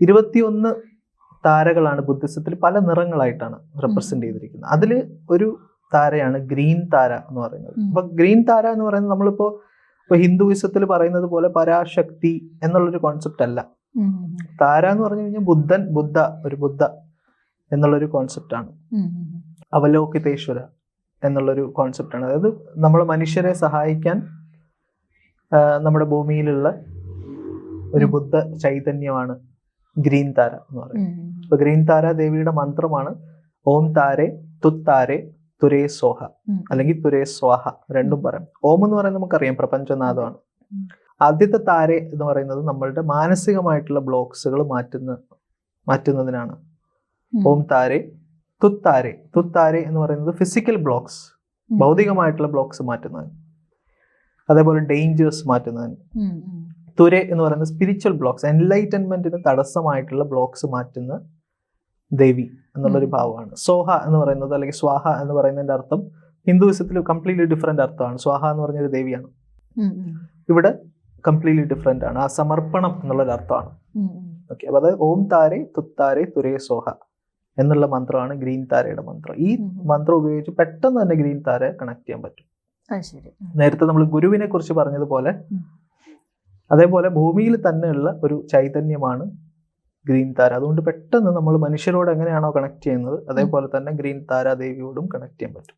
ഇരുപത്തിയൊന്ന് താരകളാണ് ബുദ്ധിസത്തിൽ പല നിറങ്ങളായിട്ടാണ് റെപ്രസെന്റ് ചെയ്തിരിക്കുന്നത്. അതിൽ ഒരു താരയാണ് ഗ്രീൻ താര എന്ന് പറയുന്നത്. അപ്പൊ ഗ്രീൻ താര എന്ന് പറയുന്നത് നമ്മളിപ്പോ ഇപ്പൊ ഹിന്ദുയിസത്തിൽ പറയുന്നത് പോലെ പരാശക്തി എന്നുള്ളൊരു കോൺസെപ്റ്റ് അല്ല. താര എന്ന് പറഞ്ഞു കഴിഞ്ഞാൽ ബുദ്ധൻ ബുദ്ധ ഒരു ബുദ്ധ എന്നുള്ളൊരു കോൺസെപ്റ്റ് ആണ്. ഉം, ഉം, ഉം. അവലോകിതേശ്വര എന്നുള്ളൊരു കോൺസെപ്റ്റാണ് അതായത് നമ്മൾ മനുഷ്യരെ സഹായിക്കാൻ നമ്മുടെ ഭൂമിയിലുള്ള ഒരു ബുദ്ധ ചൈതന്യമാണ് ഗ്രീൻ താര എന്ന് പറയുന്നത് ഇപ്പൊ ഗ്രീൻ താര ദേവിയുടെ മന്ത്രമാണ്. ഓം താരെ തുത്താരെ തുരേ സോഹ. അല്ലെങ്കിൽ തുരേ സ്വാഹ രണ്ടും പറയാം. ഓം എന്ന് പറയുന്നത് നമുക്കറിയാം പ്രപഞ്ചനാഥമാണ്. ആദ്യത്തെ താരെ എന്ന് പറയുന്നത് നമ്മളുടെ മാനസികമായിട്ടുള്ള ബ്ലോക്സുകൾ മാറ്റുന്ന മാറ്റുന്നതിനാണ്. ഓം താരെ തുത്താരെ തുത്താരെ എന്ന് പറയുന്നത് ഫിസിക്കൽ ബ്ലോക്സ്. ഭൗതികമായിട്ടുള്ള ബ്ലോക്സ് മാറ്റുന്നതിന്. അതേപോലെ ഡേഞ്ചേഴ്സ് മാറ്റുന്നതിന്. തുരെ എന്ന് പറയുന്ന സ്പിരിച്വൽ ബ്ലോക്സ് എൻലൈറ്റൻമെന്റിന് തടസ്സമായിട്ടുള്ള ബ്ലോക്സ് മാറ്റുന്ന ദേവി എന്നുള്ളൊരു. ഭാവമാണ് സോഹ എന്ന് പറയുന്നത് അല്ലെങ്കിൽ സ്വാഹ എന്ന് പറയുന്നതിന്റെ അർത്ഥം ഹിന്ദുവിസത്തിൽ കംപ്ലീറ്റ്ലി ഡിഫറെന്റ് അർത്ഥമാണ് സ്വാഹ എന്ന് പറഞ്ഞൊരു ദേവിയാണ്. ഇവിടെ കംപ്ലീറ്റ്ലി ഡിഫറെന്റ് ആണ് ആ സമർപ്പണം എന്നുള്ളൊരു അർത്ഥമാണ്. ഓക്കെ അപ്പൊ അതായത് ഓം താരെ തുത്താരെ തുരേ സോഹ എന്നുള്ള മന്ത്രമാണ് ഗ്രീൻ താരയുടെ മന്ത്രം ഈ. മന്ത്രം ഉപയോഗിച്ച് പെട്ടെന്ന് തന്നെ ഗ്രീൻ താര കണക്ട് ചെയ്യാൻ പറ്റും നേരത്തെ നമ്മൾ ഗുരുവിനെ കുറിച്ച് പറഞ്ഞതുപോലെ. അതേപോലെ ഭൂമിയിൽ തന്നെയുള്ള ഒരു ചൈതന്യമാണ് ഗ്രീൻ താര. അതുകൊണ്ട് പെട്ടെന്ന് നമ്മൾ മനുഷ്യരോട് എങ്ങനെയാണോ കണക്ട് ചെയ്യുന്നത് അതേപോലെ തന്നെ ഗ്രീൻ താരാദേവിയോടും കണക്ട് ചെയ്യാൻ പറ്റും.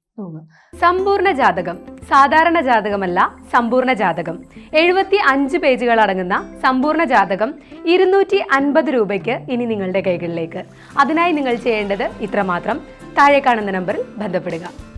സമ്പൂർണ ജാതകം സാധാരണ ജാതകമല്ല സമ്പൂർണ ജാതകം. എഴുപത്തി അഞ്ച് പേജുകൾ അടങ്ങുന്ന സമ്പൂർണ ജാതകം ഇരുന്നൂറ്റി അൻപത് രൂപയ്ക്ക് ഇനി നിങ്ങളുടെ കൈകളിലേക്ക്. അതിനായി നിങ്ങൾ ചെയ്യേണ്ടത് ഇത്രമാത്രം. താഴെ കാണുന്ന നമ്പറിൽ ബന്ധപ്പെടുക.